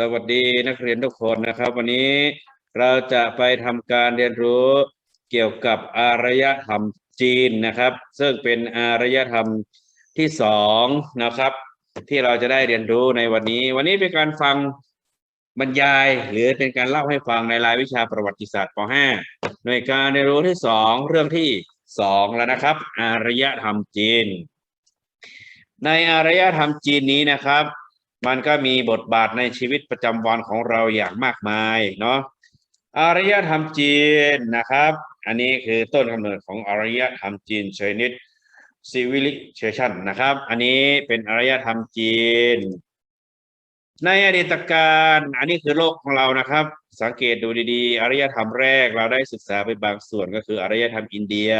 สวัสดีนักเรียนทุกคนนะครับ วันนี้เราจะไปทำการเรียนรู้เกี่ยวกับอารยธรรมจีนนะครับ ซึ่งเป็นอารยธรรมที่สองนะครับ ที่เราจะได้เรียนรู้ในวันนี้ วันนี้เป็นการฟังบรรยายหรือเป็นการเล่าให้ฟังในรายวิชาประวัติศาสตร์ป .5 หน่วยการเรียนรู้ที่สองเรื่องที่สองแล้วนะครับ อารยธรรมจีน ในอารยธรรมจีนนี้นะครับ มันก็มีบทบาทในชีวิตประจำวันของเราอย่างมากมายเนาะอารยธรรมจีนนะครับ อันนี้คือต้นกำเนิดของอารยธรรมจีนชนิด civilization นะครับ อันนี้เป็นอารยธรรมจีน ในอดีตการอันนี้คือโลกของเรานะครับ สังเกตดูดีๆอารยธรรมแรกเราได้ศึกษาไปบางส่วนก็คืออารยธรรมอินเดีย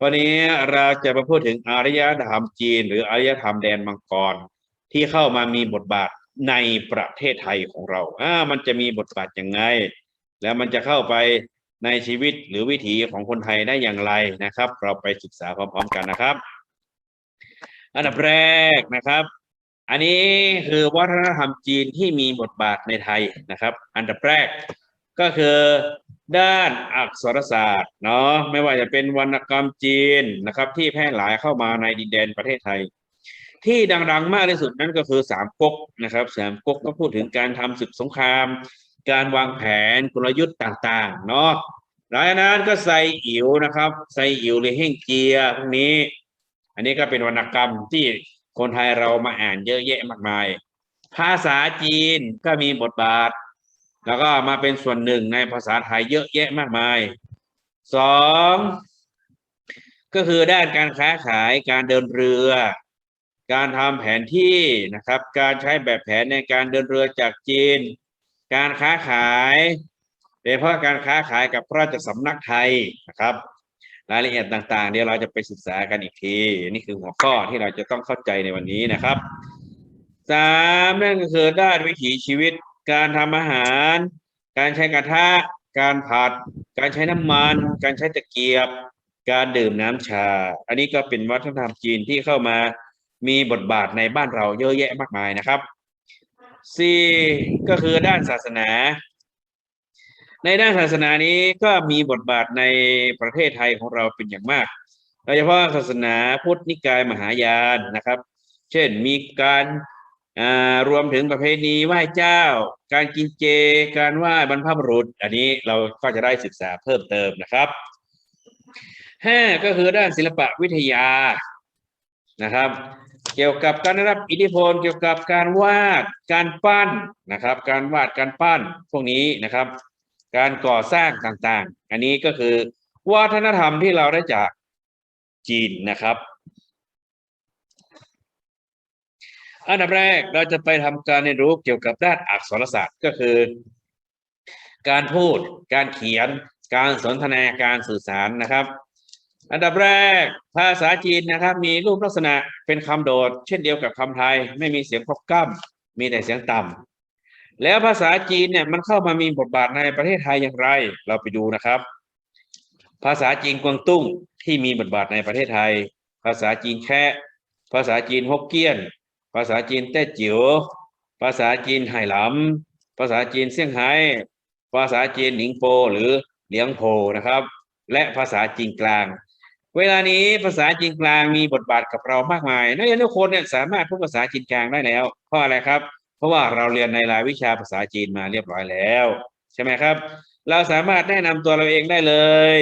วันนี้เราจะมาพูดถึงอารยธรรมจีน หรืออารยธรรมแดนมังกร ที่เข้ามามีบทบาทในประเทศไทยของเราอ่ามันจะมีบทบาทยังไง แล้วมันจะเข้าไปในชีวิตหรือวิถีของคนไทยได้อย่างไรนะครับ เราไปศึกษาพร้อมๆกันนะครับ อันดับแรกนะครับ อันนี้คือวัฒนธรรมจีนที่มีบทบาทในไทยนะครับ อันดับแรกก็คือด้านอักษรศาสตร์เนาะไม่ว่าจะเป็นวรรณกรรมจีนนะครับ ที่แพร่หลายเข้ามาในดินแดนประเทศไทย ที่ดังๆมากที่สุดนั่นก็คือสามก๊กนะครับสามก๊กก็พูดถึงการทำศึกสงคราม การวางแผนกลยุทธ์ต่างๆเนาะหลังจากนั้นก็ไซอิ๋วนะครับไซอิ๋วหรือเฮงเจียพวกนี้ อันนี้ก็เป็นวรรณกรรมที่คนไทยเรามาอ่านเยอะแยะมากมาย ภาษาจีนก็มีบทบาท แล้วก็มาเป็นส่วนหนึ่งในภาษาไทยเยอะแยะมากมายสองก็คือด้านการค้าขายการเดินเรือ การทำแผนที่นะครับ การใช้แบบแผนในการเดินเรือจากจีน การค้าขายโดยเฉพาะการค้าขายกับพระราชสำนักไทยนะครับ รายละเอียดต่างๆ เดี๋ยวเราจะไปศึกษากันอีกที นี่คือหัวข้อที่เราจะต้องเข้าใจในวันนี้นะครับสามนั่นก็คือด้านวิถีชีวิต การทำอาหาร การใช้กระทะ การผัด การใช้น้ำมัน การใช้ตะเกียบ การดื่มน้ำชา อันนี้ก็เป็นวัฒนธรรมจีนที่เข้ามา มีบทบาทในบ้านเราเยอะแยะมากมายนะครับสี่ก็คือด้านศาสนา ในด้านศาสนานี้ก็มีบทบาทในประเทศไทยของเราเป็นอย่างมากโดยเฉพาะศาสนาพุทธนิกายมหายานนะครับ เช่นมีการรวมถึงประเพณีไหว้เจ้า การกินเจ การไหว้บรรพบุรุษ อันนี้เราก็จะได้ศึกษาเพิ่มเติมนะครับห้าก็คือด้านศิลปะวิทยานะครับ เกี่ยวกับการได้รับอิทธิพลเกี่ยวกับการวาดการปั้นนะครับ การวาดการปั้นพวกนี้นะครับ การก่อสร้างต่างๆ อันนี้ก็คือวัฒนธรรมที่เราได้จากจีนนะครับ อันดับแรกเราจะไปทำการเรียนรู้เกี่ยวกับด้านอักษรศาสตร์ก็คือ การพูด การเขียน การสนทนาการสื่อสารนะครับ อันดับแรกภาษาจีนนะครับ มีรูปลักษณะเป็นคำโดด เช่นเดียวกับคำไทย ไม่มีเสียงพกกั้มมีแต่เสียงต่ำแล้วภาษาจีนเนี่ยมันเข้ามามีบทบาทในประเทศไทยอย่างไร เราไปดูนะครับ ภาษาจีนกวางตุ้งที่มีบทบาทในประเทศไทย ภาษาจีนแค่ ภาษาจีนฮกเกี้ยน ภาษาจีนแต้จิ๋วภาษาจีนไหหลำภาษาจีนเซี่ยงไฮ้ภาษาจีนหนิงโปหรือเหลียงโพนะครับ และภาษาจีนกลาง เวลานี้ภาษาจีนกลางมีบทบาทกับเรามากมาย นักเรียนทุกคนเนี่ยสามารถพูดภาษาจีนกลางได้แล้ว เพราะอะไรครับ เพราะว่าเราเรียนในรายวิชาภาษาจีนมาเรียบร้อยแล้ว ใช่ไหมครับ เราสามารถแนะนำตัวเราเองได้เลย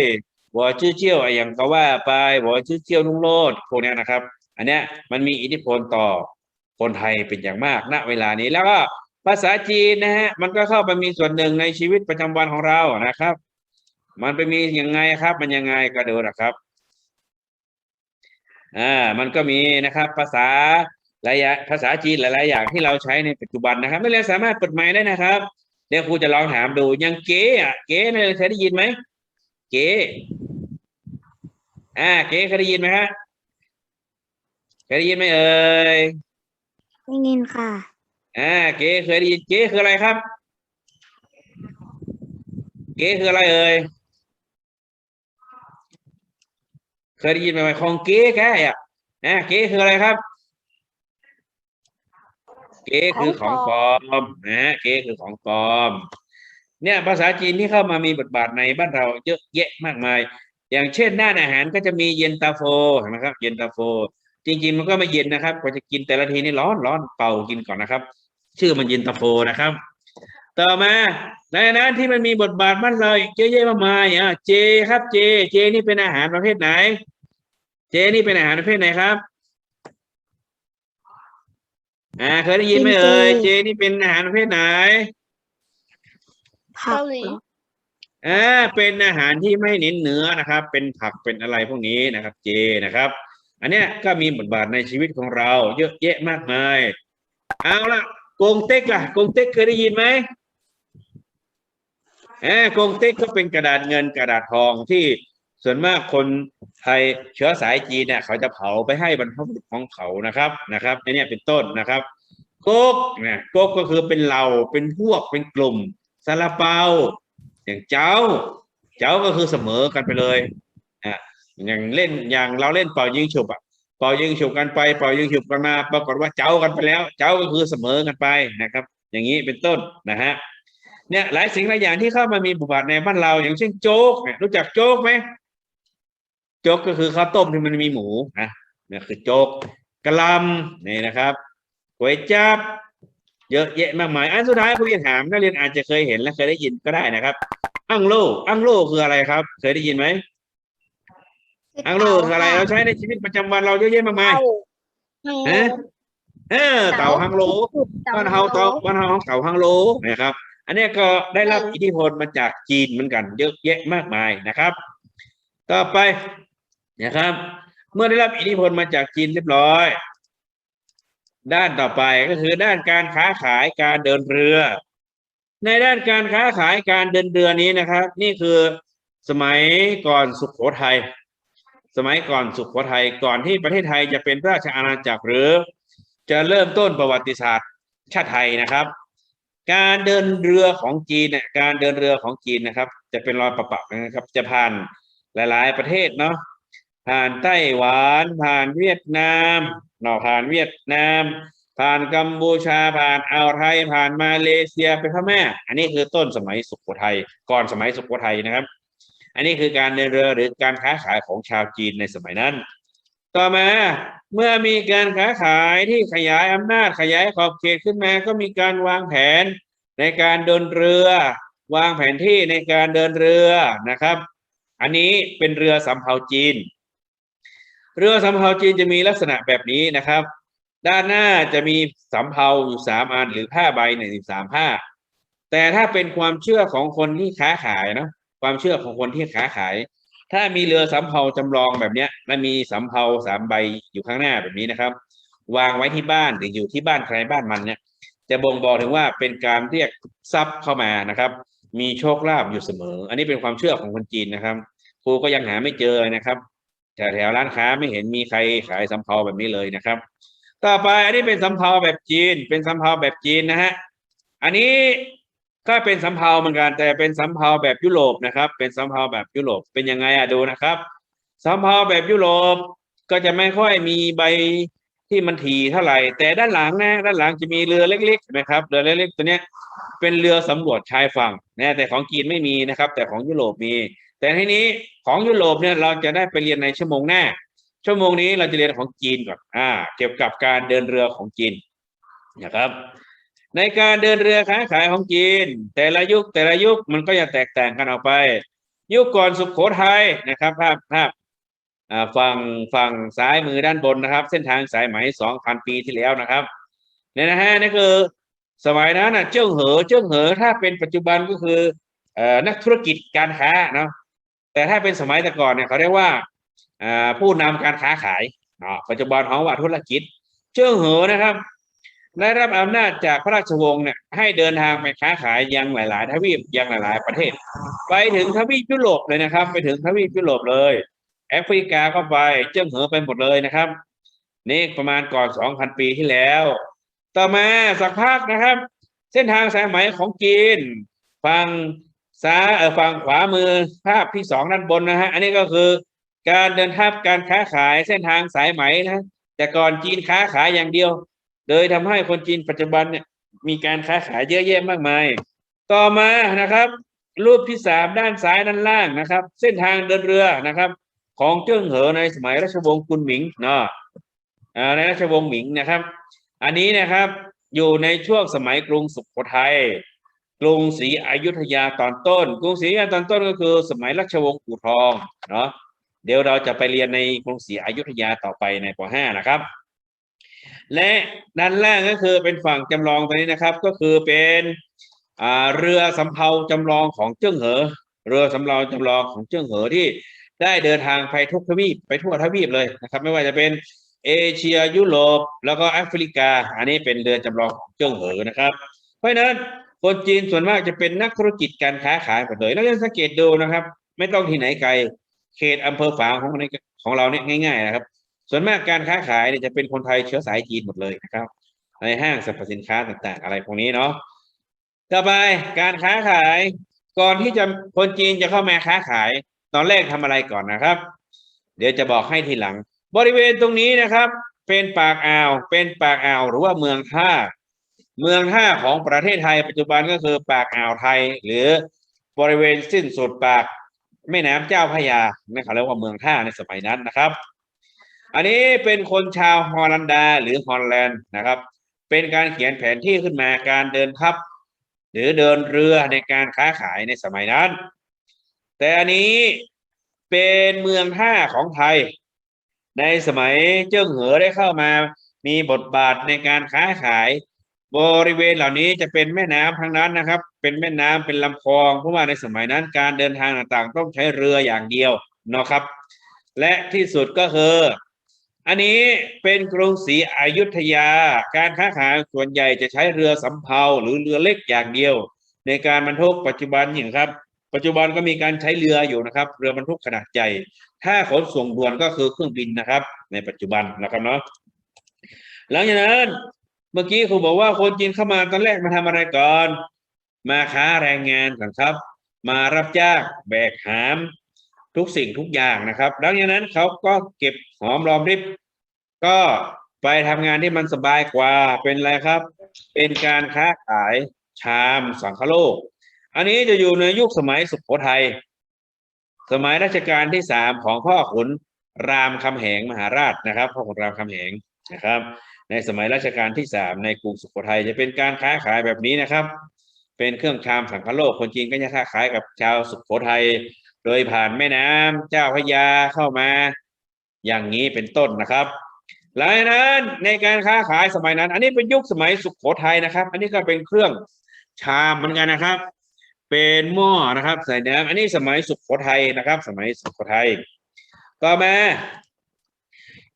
หัวชื่อเชี่ยวอย่างก็ว่าไปหัวชื่อเชี่ยวนุ่งโลดพวกนี้นะครับ อันเนี้ยมันมีอิทธิพลต่อคนไทยเป็นอย่างมากณเวลานี้แล้วก็ภาษาจีนนะฮะมันก็เข้าไปมีส่วนหนึ่งในชีวิตประจำวันของเรานะครับ มันไปมียังไงครับ มันยังไงก็ดูนะครับ อ่ามันก็มีนะครับ ภาษาหลายอย่างภาษาจีนหลาย ๆ อย่างที่เราใช้ในปัจจุบันนะครับไม่เรียนสามารถเปิดไม้ได้นะครับ เดี๋ยวครูจะลองถามดูยังเก๋อะเก๋เนี่ยเคยได้ยินไหมเก๋อ่าเก๋เคยได้ยินไหมฮะเคยได้ยินไหมเอ่ยได้ยินค่ะอ่าเก๋เคยได้ยินเก๋คืออะไรครับ เก๋คืออะไรเอ่ย เคยได้ยินไหมของเก๋แกอะอ่าเก๋คืออะไรครับ เก๊คือของปลอมนะเก๊คือของปลอม เนี่ยภาษาจีนที่เข้ามามีบทบาทในบ้านเราเยอะแยะมากมาย อย่างเช่นด้าอาหารก็จะมีเย็นตาโฟเห็นไหมครับ เย็นตาโฟ จริง ๆ มันก็ไม่เย็นนะครับกว่าจะกินแต่ละทีนี่ร้อนร้อนเป่ากินก่อนนะครับ ชื่อมันเย็นตาโฟนะครับ ต่อมาในนั้นที่มันมีบทบาทมันเลยเยอะแยะมากมายอะเจครับเจ เจนี่เป็นอาหารประเภทไหน เจนี่เป็นอาหารประเภทไหนครับอ่าเคยได้ยินไหมเอ่ยกินเจเจนี่เป็นอาหารประเภทไหนผักเกาหลีเหรออ่าเป็นอาหารที่ไม่เน้นเนื้อนะครับ เป็นผักเป็นอะไรพวกนี้นะครับ เจนะครับ อันเนี้ยก็มีบทบาทในชีวิตของเรา เยอะแยะมากมาย เอาละกงเต็กล่ะกงเต็กเคยได้ยินไหม เออกงเต็กก็เป็นกระดาษเงินกระดาษทองที่ส่วนมากคนไทยเชื้อสายจีนเนี่ยเขาจะเผาไปให้บรรพบุรุษของเขานะครับนะครับอันเนี้ยเป็นต้นนะครับก๊กเนี่ยก๊กก็คือเป็นเราเป็นพวกเป็นกลุ่มซาลาเปาอย่างเจ้า เจ้าก็คือเสมอกันไปเลยอะอย่างเล่นอย่างเราเล่นเป่ายิงฉุบอะเป่ายิงฉุบกันไปเป่ายิงฉุบกันมาปรากฏว่าเจ้ากันไปแล้ว เจ้าก็คือเสมอกันไปนะครับ อย่างนี้เป็นต้นนะฮะ เนี่ยหลายสิ่งหลายอย่างที่เข้ามามีบทบาทในบ้านเราอย่างเช่นโจ๊กเนี่ยรู้จักโจ๊กไหมโจ๊กก็คือข้าวต้มที่มันมีหมูนะเนี่ยคือโจ๊กกะหลำนี่นะครับก๋วยจั๊บเยอะแยะมากมายอันสุดท้ายผู้เรียนถามนักเรียนอาจจะเคยเห็นและเคยได้ยินก็ได้นะครับอังโลอังโลคืออะไรครับ เคยได้ยินไหมอังโลคืออะไรเราใช้ในชีวิตประจำวันเราเยอะแยะมากมายฮะเออเต่าฮังโลบ้านเฮาเต่าบ้านเฮาเต่าฮังโลนะครับ อันนี้ก็ได้รับอิทธิพลมาจากจีนเหมือนกัน เยอะแยะมากมายนะครับ ต่อไปนะครับ เมื่อได้รับอิทธิพลมาจากจีนเรียบร้อย ด้านต่อไปก็คือด้านการค้าขายการเดินเรือ ในด้านการค้าขายการเดินเรือนี้นะครับ นี่คือสมัยก่อนสุขโขทัยสมัยก่อนสุขโขทัยก่อนที่ประเทศไทยจะเป็นราชอาณาจักรหรือ จะเริ่มต้นประวัติศาสตร์ชาติไทยนะครับ การเดินเรือของจีนเนี่ยการเดินเรือของจีนนะครับ จะเป็นรอยประปักนะครับ จะผ่านหลาย ๆ ประเทศเนาะผ่านไต้หวันผ่านเวียดนามเนาะผ่านเวียดนาม ผ่านกัมพูชาผ่านอ่าวไทย ผ่านมาเลเซียไปพม่าอันนี้คือต้นสมัยสุโขทัยก่อนสมัยสุโขทัยนะครับ อันนี้คือการเดินเรือหรือการค้าขายของชาวจีนในสมัยนั้น ต่อมาเมื่อมีการค้าขายที่ขยายอำนาจขยายขอบเขตขึ้นมาก็มีการวางแผนในการเดินเรือ วางแผนที่ในการเดินเรือนะครับ อันนี้เป็นเรือสำเภาจีน เรือสำเภาจีนจะมีลักษณะแบบนี้นะครับ ด้านหน้าจะมีสำเภาอยู่สามอันหรือผ้าใบหนึ่งสามผ้า แต่ถ้าเป็นความเชื่อของคนที่ค้าขายนะความเชื่อของคนที่ค้าขาย ถ้ามีเรือสำเภาจำลองแบบเนี้ยและมีสำเภาสามใบอยู่ข้างหน้าแบบนี้นะครับ วางไว้ที่บ้านหรืออยู่ที่บ้านใครบ้านมันเนี่ย จะบ่งบอกถึงว่าเป็นการเรียกทรัพย์เข้ามานะครับ มีโชคลาภอยู่เสมอ อันนี้เป็นความเชื่อของคนจีนนะครับครูก็ยังหาไม่เจอนะครับแต่แถวร้านค้าไม่เห็นมีใครขายสำเภาแบบนี้เลยนะครับ ต่อไปอันนี้เป็นสำเภาแบบจีน เป็นสำเภาแบบจีนนะฮะอันนี้ ก็เป็นสำเภาเหมือนกันแต่เป็นสำเภาแบบยุโรปนะครับ เป็นสำเภาแบบยุโรปเป็นยังไงอะดูนะครับสำเภาแบบยุโรปก็จะไม่ค่อยมีใบที่มันถี่เท่าไหร่ แต่ด้านหลังนะด้านหลังจะมีเรือเล็กๆนไหมครับเรือเล็กๆตัวเนี้ยเป็นเรือสำรวจชายฝั่งนะแต่ของจีนไม่มีนะครับ แต่ของยุโรปมี แต่ทีนี้ของยุโรปเนี่ยเราจะได้ไปเรียนในชั่วโมงหน้า ชั่วโมงนี้เราจะเรียนของจีนก่อนอ่า เกี่ยวกับการเดินเรือของจีนนะครับ ในการเดินเรือค้าขายของจีน แต่ละยุคแต่ละยุคมันก็จะแตกต่างกันออกไป ยุคก่อนสุขโขทัยนะครับภาพภาพฝั่งฝั่งซ้ายมือด้านบนนะครับ เส้นทางสายไหมสองพันปีที่แล้วนะครับเนี่ยนะฮะนี่คือสมัยนั้นนะเจิ้งเหอเจิ้งเหอถ้าเป็นปัจจุบันก็คืออนักธุรกิจการค้าเนาะแต่ถ้าเป็นสมัยแต่ก่อนเนี่ยเขาเรียกว่าผู้นำการค้าขายเนาปัจจุบันของว่าธุรกิจ เจิ้งเหอนะครับ ได้รับอำนาจจากพระราชวงศ์เนี่ยให้เดินทางไปค้าขายยังหลาย ๆ ทวีปยังหลาย ๆ ประเทศ ไปถึงทวีปยุโรปเลยนะครับ ไปถึงทวีปยุโรปเลยแอฟริกาก็ไปเจิ้งเหอไปหมดเลยนะครับ นี่ประมาณก่อน2,000ปีที่แล้ว ต่อมาสักพักนะครับ เส้นทางสายไหมของจีนฝั่งซ้ายเออฝั่งขวามือภาพที่สองด้านบนนะฮะอันนี้ก็คือการเดินทับการค้าขายเส้นทางสายไหมนะแต่ก่อนจีนค้าขายอย่างเดียว เลยทำให้คนจีนปัจจุบันเนี่ยมีการค้าขายเยอะแยะมากมาย ต่อมานะครับ รูปที่สามด้านซ้ายด้านล่างนะครับ เส้นทางเดินเรือนะครับ ของเจิ้งเหอในสมัยราชวงศ์กุนหมิงเนาะในราชวงศ์หมิงนะครับ อันนี้นะครับอยู่ในช่วงสมัยกรุงสุโขทัยกรุงศรีอยุธยาตอนต้น กรุงศรีอยุธยาตอนต้นก็คือสมัยราชวงศ์อู่ทองเนาะเดี๋ยวเราจะไปเรียนในกรุงศรีอยุธยาต่อไปในป .5 นะครับ และด้านล่างก็คือเป็นฝั่งจำลองตัวนี้นะครับ ก็คือเป็นเรือสำเภาจำลองของเจิ้งเหอ เรือสำเภาจำลองของเจิ้งเหอที่ได้เดินทางไปทุกทวีปไปทั่วทวีปเลยนะครับ ไม่ว่าจะเป็นเอเชียยุโรปแล้วก็แอฟริกา อันนี้เป็นเรือจำลองของเจิ้งเหอนะครับ เพราะฉะนั้นคนจีนส่วนมากจะเป็นนักธุรกิจการค้าขายหมดเลยแล้วยังสังเกตดูนะครับ ไม่ต้องที่ไหนไกลเขตอำเภอฝางของของเราเนี่ยง่าย ๆ นะครับ ส่วนมากการค้าขายเนี่ยจะเป็นคนไทยเชื้อสายจีนหมดเลยนะครับ ในห้างสรรพสินค้าต่างๆ อะไรพวกนี้เนาะต่อไปการค้าขายก่อนที่จะคนจีนจะเข้ามาค้าขาย ตอนแรกทำอะไรก่อนนะครับ เดี๋ยวจะบอกให้ทีหลัง บริเวณตรงนี้นะครับ เป็นปากอ่าว เป็นปากอ่าวหรือว่าเมืองท่า เมืองท่าของประเทศไทย ปัจจุบันก็คือปากอ่าวไทย หรือบริเวณสิ้นสุดปากแม่น้ำเจ้าพระยานี่เขาเรียกว่าเมืองท่าในสมัยนั้นนะครับ อันนี้เป็นคนชาวฮอลันดาหรือฮอลแลนด์นะครับ เป็นการเขียนแผนที่ขึ้นมาการเดินทัพ หรือเดินเรือในการค้าขายในสมัยนั้น แต่อันนี้เป็นเมืองท่าของไทย ในสมัยเจิ้งเหอได้เข้ามามีบทบาทในการค้าขาย บริเวณเหล่านี้จะเป็นแม่น้ำทั้งนั้นนะครับ เป็นแม่น้ำเป็นลำคลองเพราะว่าในสมัยนั้นการเดินทางต่างๆ ต้องใช้เรืออย่างเดียวนะครับ และที่สุดก็คือ อันนี้เป็นกรุงศรีอยุธยา การค้าขายส่วนใหญ่จะใช้เรือสำเภาหรือเรือเล็กอย่างเดียว ในการบรรทุกปัจจุบันอย่างครับ ปัจจุบันก็มีการใช้เรืออยู่นะครับ เรือบรรทุกขนาดใหญ่ ถ้าขนส่งด่วนก็คือเครื่องบินนะครับ ในปัจจุบันนะครับเนาะหลังจากนั้นเมื่อกี้ครูบอกว่าคนจีนเข้ามาตอนแรกมาทำอะไรก่อน มาค้าแรงงานก่อนครับ มารับจ้างแบกหาม ทุกสิ่งทุกอย่างนะครับหลังนั้นเขาก็เก็บหอมรอมริบก็ไปทำงานที่มันสบายกว่าเป็นอะไรครับ เป็นการค้าขายชามสังคโลก อันนี้จะอยู่ในยุคสมัยสุโขทัยสมัยรัชกาลที่สามของพ่อขุนรามคำแหงมหาราชนะครับพ่อขุนรามคำแหงนะครับ ในสมัยรัชกาลที่สามในกรุงสุโขทัยจะเป็นการค้าขายแบบนี้นะครับ เป็นเครื่องชามสังคโลกคนจีนก็จะค้าขายกับชาวสุโขทัย โดยผ่านแม่น้ำเจ้าพระยาเข้ามา อย่างนี้เป็นต้นนะครับ หลังจากนั้นในการค้าขายสมัยนั้น อันนี้เป็นยุคสมัยสุขโขทัยนะครับ อันนี้ก็เป็นเครื่องชามเหมือนกันนะครับ เป็นหม้อนะครับ ใส่น้ำอันนี้สมัยสุขโขทัยนะครับ สมัยสุขโขทัยต่อมา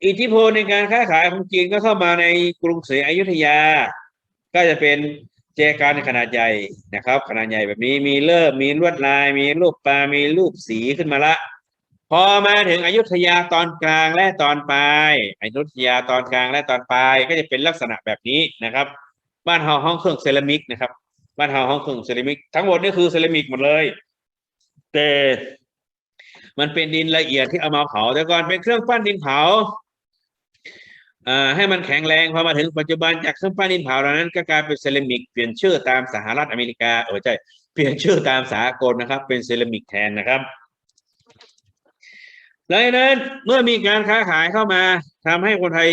อิทธิพลในการค้าขายของจีนก็เข้ามาในกรุงศรีอยุธยา ก็จะเป็น แจกันขนาดใหญ่นะครับ ขนาดใหญ่แบบนี้มีเริ่มมีลวดลาย มีรูปปลา มีรูปสีขึ้นมาละ พอมาถึงอยุธยาตอนกลางและตอนปลายอยุธยาตอนกลางและตอนปลายก็จะเป็นลักษณะแบบนี้นะครับ บ้านเฮาห้องเครื่องเซรามิกนะครับ บ้านเฮาห้องเครื่องเซรามิก ทั้งหมดนี่คือเซรามิกหมดเลยแต่มันเป็นดินละเอียดที่เอามาเผาแต่ก่อนเป็นเครื่องปั้นดินเผา ให้มันแข็งแรงพอมาถึงปัจจุบันจากเครื่องปั้นดินเผาเหล่านั้นก็กลายเป็นเซรามิกเปลี่ยนชื่อตามสหรัฐอเมริกาเออใช่เปลี่ยนชื่อตามสากลนะครับ เป็นเซรามิกแทนนะครับหลังนั้นเมื่อมีการค้าขายเข้ามาทำให้คนไทย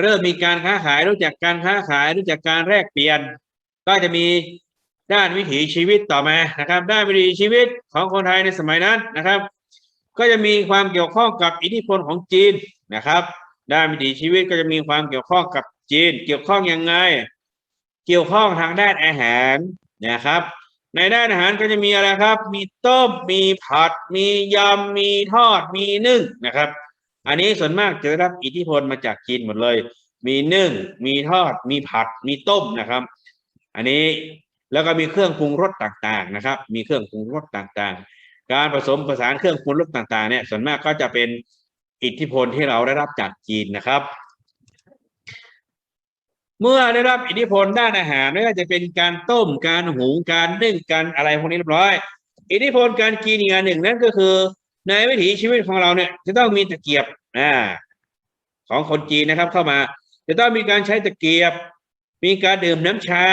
เริ่มมีการค้าขายรู้จักการค้าขายรู้จักการแลกเปลี่ยน ก็จะมีด้านวิถีชีวิตต่อมานะครับ ด้านวิถีชีวิตของคนไทยในสมัยนั้นนะครับ ก็จะมีความเกี่ยวข้องกับอิทธิพลของจีนนะครับ ด้านวิถีชีวิตก็จะมีความเกี่ยวข้องกับจีน เกี่ยวข้องยังไง เกี่ยวข้องทางด้านอาหารนะครับ ในด้านอาหารก็จะมีอะไรครับ มีต้ม มีผัด มียำ มีทอด มีนึ่งนะครับ อันนี้ส่วนมากจะได้รับอิทธิพลมาจากจีนหมดเลย มีนึ่ง มีทอด มีผัด มีต้มนะครับ อันนี้แล้วก็มีเครื่องปรุงรสต่างๆนะครับ มีเครื่องปรุงรสต่างๆ การผสมผสานเครื่องปรุงรสต่างๆเนี่ยส่วนมากก็จะเป็น อิทธิพลที่เราได้รับจากจีนนะครับ เมื่อได้รับอิทธิพลด้านอาหารไม่ว่าจะเป็นการต้มการหุงการนึ่งการอะไรพวกนี้เรียบร้อย อิทธิพลการกินอีกอันหนึ่งนั่นก็คือ ในวิถีชีวิตของเราเนี่ย จะต้องมีตะเกียบอ่าของคนจีนนะครับเข้ามา จะต้องมีการใช้ตะเกียบ มีการดื่มน้ำชา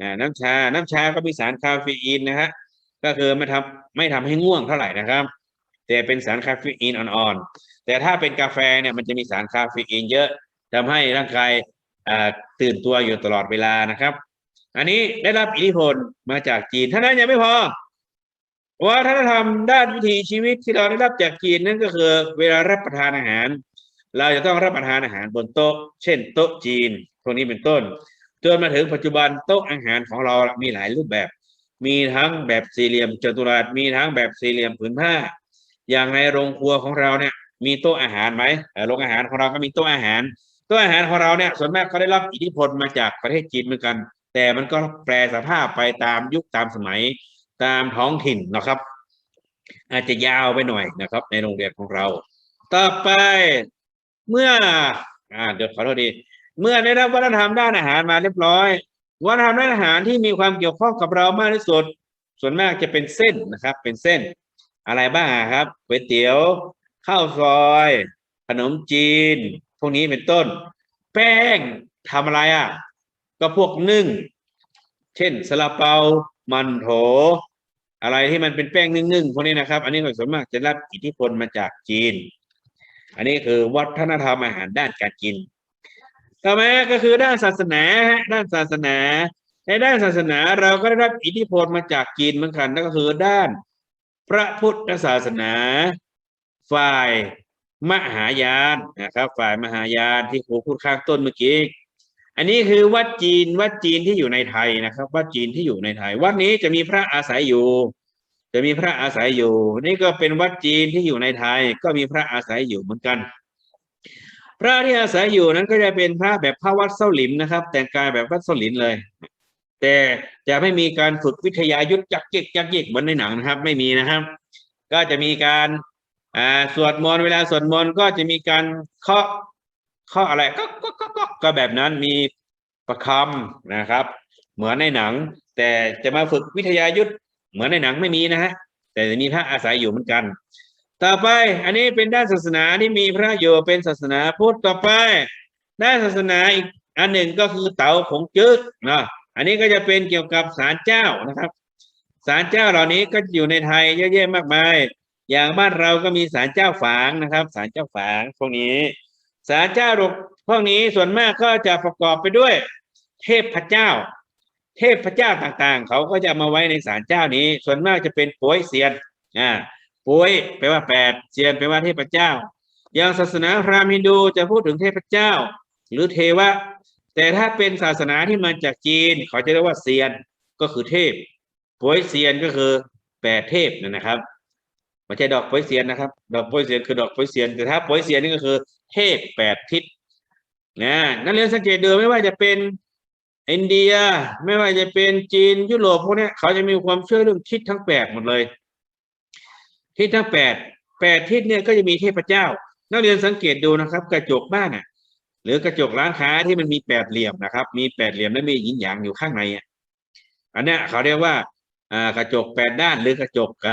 อ่าน้ำชาน้ำชาก็มีสารคาเฟอีนนะฮะก็คือไม่ทำไม่ทำให้ง่วงเท่าไหร่นะครับ แต่เป็นสารคาเฟอีนอ่อนๆ แต่ถ้าเป็นกาแฟเนี่ยมันจะมีสารคาเฟอีนเยอะทำให้ร่างกายตื่นตัวอยู่ตลอดเวลานะครับ อันนี้ได้รับอิทธิพลมาจากจีนเท่านั้นยังไม่พอวัฒนธรรมด้านวิถีชีวิตที่เราได้รับจากจีนนั่นก็คือ เวลารับประทานอาหาร เราจะต้องรับประทานอาหารบนโต๊ะ เช่น โต๊ะจีนพวกนี้เป็นต้นจนมาถึงปัจจุบันโต๊ะอาหารของเรามีหลายรูปแบบ มีทั้งแบบสี่เหลี่ยมจัตุรัสมีทั้งแบบสี่เหลี่ยมผืนผ้า อย่างในโรงครัวของเราเนี่ย มีโต๊ะอาหารไหมโรงอาหารของเราก็มีโต๊ะอาหารโต๊ะอาหารของเราเนี่ยส่วนมากก็ได้รับอิทธิพลมาจากประเทศจีนเหมือนกัน แต่มันก็แปรสภาพไปตามยุคตามสมัยตามท้องถิ่นนะครับ อาจจะยาวไปหน่อยนะครับ ในโรงเรียนของเรา ต่อไปเมื่ออ่าเดี๋ยวขอโทษดีเมื่อได้รับวัฒนธรรมด้านอาหารมาเรียบร้อยวัฒนธรรมด้านอาหารที่มีความเกี่ยวข้องกับเรามากที่สุด ส่วนมากจะเป็นเส้นนะครับ เป็นเส้นอะไรบ้างครับก๋วยเตี๋ยว ข้าวซอย ขนมจีน พวกนี้เป็นต้น แป้งทำอะไรอะ ก็พวกนึ่ง เช่นซาลาเปา มันโถ อะไรที่มันเป็นแป้งนึ่งๆพวกนี้นะครับ อันนี้ก็ส่วนมากจะรับอิทธิพลมาจากจีน อันนี้คือวัฒนธรรมอาหารด้านการกินต่อมาก็คือด้านศาสนาด้านศาสนา ในด้านศาสนาเราก็ได้รับอิทธิพลมาจากจีนเหมือนกันนั่นก็คือด้านพระพุทธศาสนา ฝ่ายมหายานนะครับ ฝ่ายมหายานที่ครูพูดข้างต้นเมื่อกี้ อันนี้คือวัดจีนวัดจีนที่อยู่ในไทยนะครับ วัดจีนที่อยู่ในไทย วัดนี้จะมีพระอาศัยอยู่ จะมีพระอาศัยอยู่ นี่ก็เป็นวัดจีนที่อยู่ในไทย ก็มีพระอาศัยอยู่เหมือนกัน พระที่อาศัยอยู่นั้นก็จะเป็นพระแบบพระวัดเส้าหลิมนะครับ แต่งกายแบบวัดเส้าหลินเลย แต่จะไม่มีการฝึกวิทยายุทธจักจิกจักจิกเหมือนในหนังนะครับ ไม่มีนะครับ ก็จะมีการ อ่าสวดมนต์เวลาสวดมนต์ก็จะมีการเคาะเคาะอะไรก็ก็ก็ก็ก็แบบนั้นมีประคำนะครับ เหมือนในหนัง แต่จะมาฝึกวิทยายุทธเหมือนในหนังไม่มีนะฮะแต่จะมีพระอาศัยอยู่เหมือนกัน ต่อไปอันนี้เป็นด้านศาสนาที่มีพระอยู่เป็นศาสนาพุทธต่อไปด้านศาสนาอีกอันหนึ่งก็คือเต๋าของจึกนะอันนี้ก็จะเป็นเกี่ยวกับศาลเจ้านะครับศาลเจ้าเหล่านี้ก็อยู่ในไทยเยอะแยะมากมาย อย่างบ้านเราก็มีศาลเจ้าฝางนะครับศาลเจ้าฝางพวกนี้ศาลเจ้าพวกนี้ส่วนมากก็จะประกอบไปด้วย เทพพเจ้า เทพพเจ้าต่างๆ เขาก็จะมาไว้ในศาลเจ้านี้ ส่วนมากจะเป็นป่วยเซียนอ่าป่วยแปลว่าแปดเซียนแปลว่าเทพเจ้า อย่างศาสนาพราหมณ์ฮินดูจะพูดถึงเทพเจ้า หรือเทวะ แต่ถ้าเป็นศาสนาที่มาจากจีน เขาจะเรียกว่าเซียนก็คือเทพป่วยเซียนก็คือแปดเทพนะครับ ไม่ใช่ดอกป่วยเซียนนะครับ ดอกป่วยเซียนคือดอกป่วยเซียนแต่ถ้าป่วยเซียนนี่ก็คือ เทพแปดทิศนะนักเรียนสังเกตดูไม่ว่าจะเป็นอินเดีย ไม่ว่าจะเป็นจีนยุโรปพวกนี้เขาจะมีความเชื่อเรื่องทิศทั้งแปดหมดเลย ทิศทั้งแปดแปดทิศเนี่ยก็จะมีเทพเจ้า นักเรียนสังเกตดูนะครับ กระจกบ้านอะ หรือกระจกร้านค้าที่มันมีแปดเหลี่ยมนะครับ มีแปดเหลี่ยมและมีหยินหยางอยู่ข้างในอะอันนี้เขาเรียกว่ากระจกแปดด้านหรือกระจกอ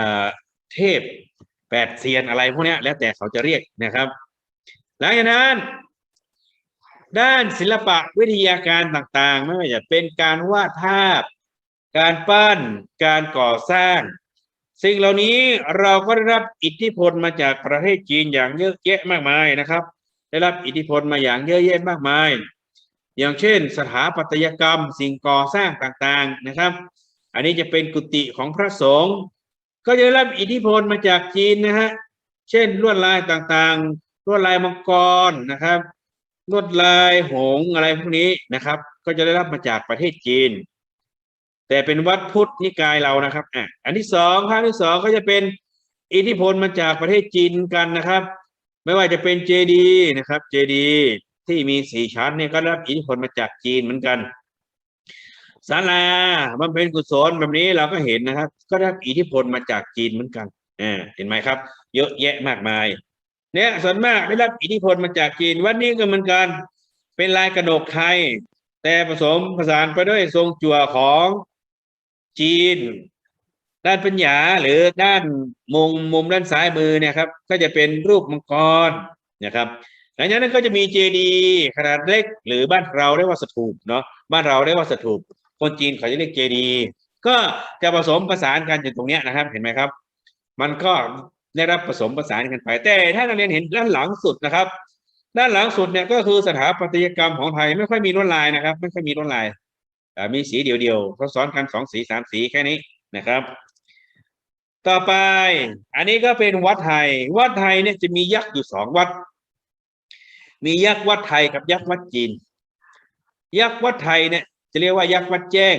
เทพแปดเซียนอะไรพวกนี้แล้วแต่เขาจะเรียกนะครับ หลังจากนั้น ด้านศิลปะวิทยาการต่างๆ ไม่ว่าจะเป็นการวาดภาพ การปั้น การก่อสร้าง สิ่งเหล่านี้เราก็ได้รับอิทธิพลมาจากประเทศจีนอย่างเยอะแยะมากมายนะครับ ได้รับอิทธิพลมาอย่างเยอะแยะมากมาย อย่างเช่น สถาปัตยกรรม สิ่งก่อสร้างต่างๆนะครับ อันนี้จะเป็นกุฏิของพระสงฆ์ ก็จะได้รับอิทธิพลมาจากจีนนะฮะเช่นลวดลายต่างๆลวดลายมังกรนะครับลวดลายหงส์อะไรพวกนี้นะครับ ก็จะได้รับมาจากประเทศจีน แต่เป็นวัดพุทธนิกายเรานะครับอะอันที่สองภาคที่สองก็จะเป็นอิทธิพลมาจากประเทศจีนกันนะครับ ไม่ว่าจะเป็นเจดีนะครับเจดีที่มีสี่ชั้นเนี่ยก็รับอิทธิพลมาจากจีนเหมือนกัน ศาลาบำเพ็ญกุศลแบบนี้เราก็เห็นนะครับ ก็ได้รับอิทธิพลมาจากจีนเหมือนกันอ่าเห็นไหมครับ เยอะแยะมากมาย เนี่ยส่วนมากได้รับอิทธิพลมาจากจีนวันนี้ก็เหมือนกัน เป็นลายกระหนกไทย แต่ผสมผสานไปด้วยทรงจั่วของจีน ด้านปัญญาหรือด้านมุมมุมด้านซ้ายมือเนี่ยครับ ก็จะเป็นรูปมังกรนะครับหลังจากนั้นก็จะมีเจดีย์ขนาดเล็กหรือบ้านเราเรียกว่าสถูปเนาะบ้านเราเรียกว่าสถูป คนจีนเขาจะเรียกเจดี ก็จะผสมผสานกันอยู่ตรงเนี้ยนะครับ เห็นไหมครับ มันก็ได้รับผสมผสานกันไป แต่ถ้านักเรียนเห็นด้านหลังสุดนะครับ ด้านหลังสุดเนี่ยก็คือสถาปัตยกรรมของไทยไม่ค่อยมีลวดลายนะครับ ไม่ค่อยมีลวดลายอ่มีสีเดียวๆเขาซ้อนกันสองสีสามสีแค่นี้นะครับ ต่อไป อันนี้ก็เป็นวัดไทย วัดไทยเนี่ยจะมียักษ์อยู่สองวัด มียักษ์วัดไทยกับยักษ์วัดจีน ยักษ์วัดไทยเนี่ย จะเรียกว่ายักษ์วัดแจ้ง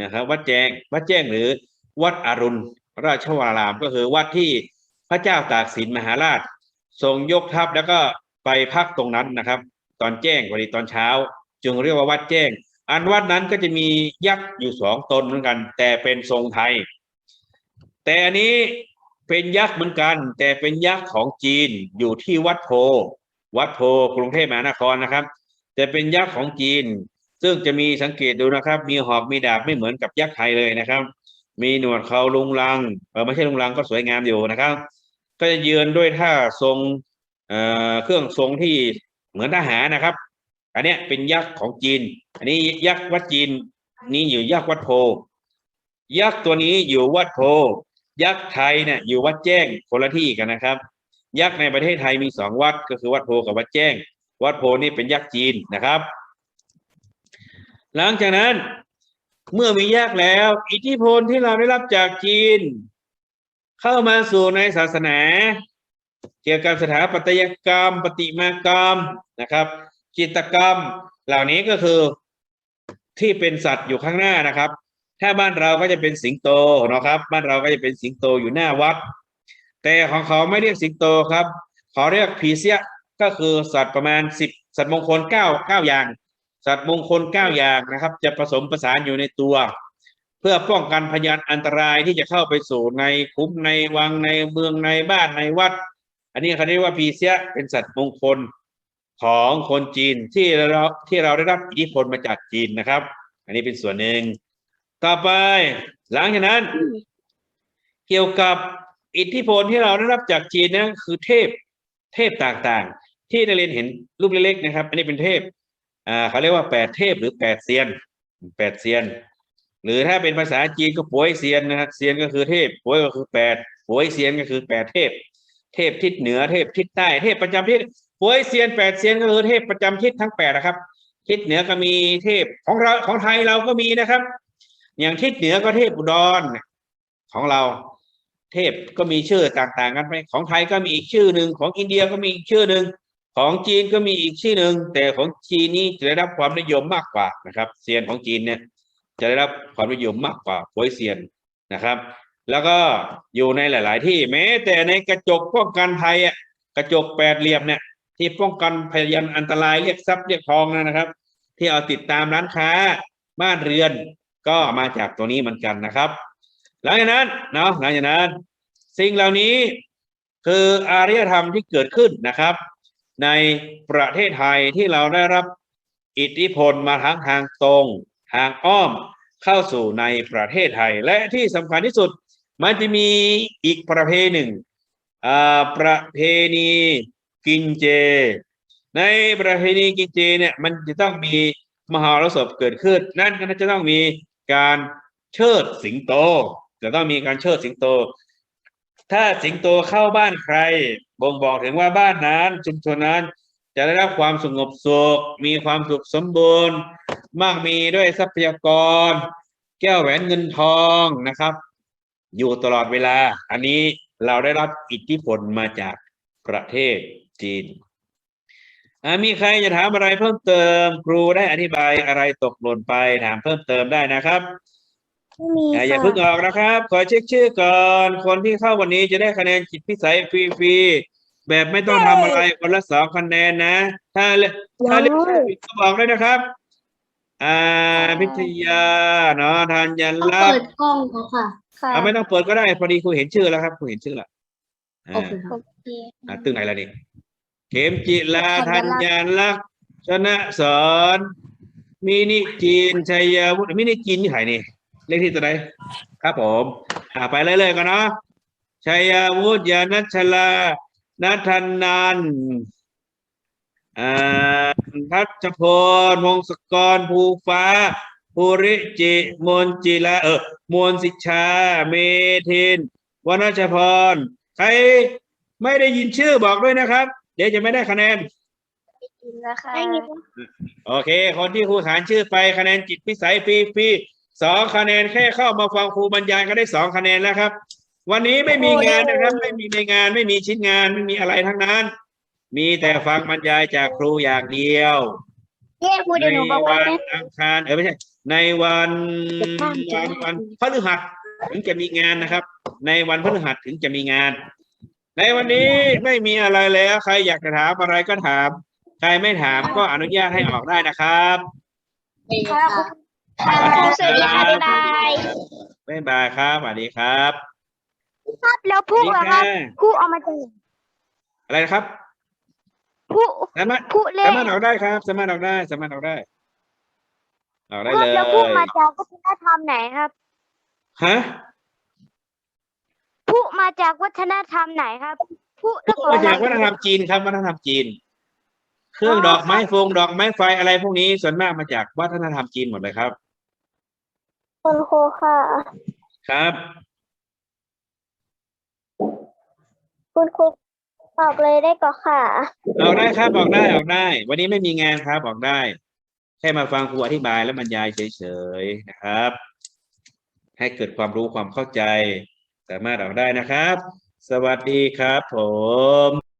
นะครับวัดแจ้งวัดแจ้งหรือวัดอรุณ ราชวรารามก็คือวัดที่พระเจ้าตากสินมหาราช ทรงยกทัพแล้วก็ไปพักตรงนั้นนะครับ ตอนแจ้งวันนี้ตอนเช้า จึงเรียกว่าวัดแจ้ง อันวัดนั้นก็จะมียักษ์อยู่สองตนเหมือนกัน แต่เป็นทรงไทย แต่อันนี้เป็นยักษ์เหมือนกัน แต่เป็นยักษ์ของจีนอยู่ที่วัดโพวัดโพกรุงเทพมหานครนะครับ แต่เป็นยักษ์ของจีน ซึ่งจะมีสังเกตดูนะครับ มีหอกมีดาบไม่เหมือนกับยักษ์ไทยเลยนะครับ มีหนวดเขาลุงลังเออไม่ใช่ลุงลังก็สวยงามอยู่นะครับ ก็จะยืนด้วยท่าทรงเอ่อเครื่องทรงที่เหมือนทหารนะครับ อันนี้เป็นยักษ์ของจีน อันนี้ยักษ์วัดจีนนี่อยู่ยักษ์วัดโพ ยักษ์ตัวนี้อยู่วัดโพ ยักษ์ไทยเนี่ยอยู่วัดแจ้งคนละที่กันนะครับ ยักษ์ในประเทศไทยมีสองวัดก็คือวัดโพกับวัดแจ้ง วัดโพนี่เป็นยักษ์จีนนะครับ หลังจากนั้น เมื่อมีแยกแล้ว อิทธิพลที่เราได้รับจากจีน เข้ามาสู่ในศาสนา เกี่ยวกับสถาปัตยกรรมประติมากรรมนะครับ จิตกรรม เหล่านี้ก็คือที่เป็นสัตว์อยู่ข้างหน้านะครับ ถ้าบ้านเราก็จะเป็นสิงโตนะครับ บ้านเราก็จะเป็นสิงโตอยู่หน้าวัด แต่ของเขาไม่เรียกสิงโตครับ เขาเรียกผีเสียก็คือสัตว์ประมาณสิบสัตว์มงคลเก้าเก้าอย่าง สัตว์มงคลเก้าอย่างนะครับ จะผสมผสานอยู่ในตัว เพื่อป้องกันพยานอันตรายที่จะเข้าไปสู่ในคุ้มในวังในเมืองในบ้านในวัด อันนี้เขาเรียกว่าผีเสียเป็นสัตว์มงคลของคนจีนที่เราที่เราได้รับอิทธิพลมาจากจีนนะครับ อันนี้เป็นส่วนหนึ่งต่อไป หลังจากนั้น เกี่ยวกับอิทธิพลที่เราได้รับจากจีนนั่นคือเทพเทพต่างๆ ที่นักเรียนเห็นรูปเล็กๆนะครับ อันนี้เป็นเทพ อ่าเขาเรียกว่าแปดเทพหรือแปดเซียนแปดเซียน หรือถ้าเป็นภาษาจีนก็ป่วยเซียนนะครับเซียนก็คือเทพป่วยก็คือแปดป่วยเซียนก็คือแปดเทพ เทพทิศเหนือเทพทิศใต้เทพประจำทิศป่วยเซียนแปดเซียนก็คือเทพประจำทิศทั้งแปดนะครับ ทิศเหนือก็มีเทพของเราของไทยเราก็มีนะครับ อย่างทิศเหนือก็เทพอุดรของเราเทพก็มีชื่อต่างๆกันไปของไทยก็มีอีกชื่อหนึ่งของอินเดียก็มีอีกชื่อหนึ่ง ของจีนก็มีอีกชื่อหนึ่งแต่ของจีนนี่จะได้รับความนิยมมากกว่านะครับเซียนของจีนเนี่ยจะได้รับความนิยมมากกว่าป่วยเซียนนะครับ แล้วก็อยู่ในหลาย ๆ ที่แม้ แต่ในกระจกป้องกันภัยอะกระจกแปดเหลี่ยมเนี่ยที่ป้องกันพยานอันตรายเรียกทรัพย์เรียกทองนะครับ ที่เอาติดตามร้านค้าบ้านเรือนก็มาจากตัวนี้เหมือนกันนะครับ หลังจากนั้นเนาะหลังจากนั้น สิ่งเหล่านี้คืออารยธรรมที่เกิดขึ้นนะครับ ในประเทศไทยที่เราได้รับอิทธิพลมาทั้งทางตรง ทางอ้อมเข้าสู่ในประเทศไทย และที่สำคัญที่สุด มันจะมีอีกประเพณีหนึ่งประเพณีกินเจ ในประเพณีกินเจเนี่ยมันจะต้องมีมหรสพเกิดขึ้น นั่นก็จะต้องมีการเชิดสิงโตจะต้องมีการเชิดสิงโต ถ้าสิงโตเข้าบ้านใคร บ่งบอกถึงว่าบ้านนั้นชุมชนนั้นจะได้รับความสงบสุข มีความสุขสมบูรณ์ มากมีด้วยทรัพยากร แก้วแหวนเงินทองนะครับ อยู่ตลอดเวลา อันนี้เราได้รับอิทธิพลมาจากประเทศจีนมีใครจะถามอะไรเพิ่มเติม ครูได้อธิบายอะไรตกหล่นไปถามเพิ่มเติมได้นะครับ ไม่มีอ่าอย่าค่ะเพิ่งออกนะครับ ขอเช็คชื่อก่อน คนที่เข้าวันนี้จะได้คะแนนจิตพิสัยฟรีๆแบบไม่ต้องทำอะไรคนละสองคะแนนนะ ถ้าเลถ้าเลือกชื่อผิดก็บอกด้วยนะครับ อ่า พิทยาเนาะธัญต้องลักเปิษดณ์กล้องเขาค่ะค่ะอ่าไม่ต้องเปิดก็ได้พอดีครูเห็นชื่อแล้วครับครูเห็นชื่อแล้วอ่าโอเคครับอ่าตึงไหนล่ะนี่เข็มจิลาธัญลักษณ์ชนะสอนมินิจีนชัยวุฒิมินิจีนนี่ใครนี่ เลขที่ตัวไหนครับผมอ่าไปเรื่อยๆกันเนาะชัยวุฒิยานัชลานัทนันอ่าทัชพลวงศกรภูฟ้าภูริจิมนจิละเออมวลสิชชา เมทินวรรณชพร ใครไม่ได้ยินชื่อบอกด้วยนะครับ เดี๋ยวจะไม่ได้คะแนนกินแล้วค่ะได้ยินโอเค คนที่ครูขานชื่อไปคะแนนจิตพิสัยฟรีฟรี สองคะแนนแค่เข้ามาฟังครูบรรยายก็ได้สองคะแนนแล้วครับ วันนี้ไม่มีงานนะครับ ไม่มีในงานไม่มีชิ้นงานไม่มีอะไรทั้งนั้น มีแต่ฟังบรรยายจากครูอย่างเดียวเย้ครูในเดี๋ยวหนูบอกว่าวันอังคารเออไม่ใช่ ในวันวันวันพฤหัสถึงจะมีงานนะครับ ในวันพฤหัสถึงจะมีงาน ในวันนี้ไม่มีอะไรแล้ว ใครอยากจะถามอะไรก็ถาม ใครไม่ถามก็อนุญาตให้ออกได้นะครับค่ะค่ะ สวัสดีค่ะบ๊ายบายบ๊ายบายครับสวัสดีครับครับแล้วผู้อะคค่ะรับผู้เอามาจากอะไรนะครับผู้สามารถผู้เล่สามารถออกได้ครับ สามารถออกได้ สามารถออกได้ออกได้เลยแล้วผู้มาจากวัฒนธรรมไหนครับฮะผู้มาจากวัฒนธรรมไหนครับผู้ก็มาจากวัฒนธรรมจีนครับวัฒนธรรมจีน เครื่องดอกไม้ฟงดอกไม้ไฟอะไรพวกนี้ส่วนมากมาจากวัฒนธรรมจีนหมดเลยครับ คุณครูค่ะ ครับ คุณครูออกเลยได้ก็ค่ะ ออกได้ครับออกได้ออกได้ วันนี้ไม่มีงานครับออกได้ แค่มาฟังครูอธิบายและบรรยายเฉยๆนะครับ ให้เกิดความรู้ความเข้าใจ สามารถออกได้นะครับ สวัสดีครับผม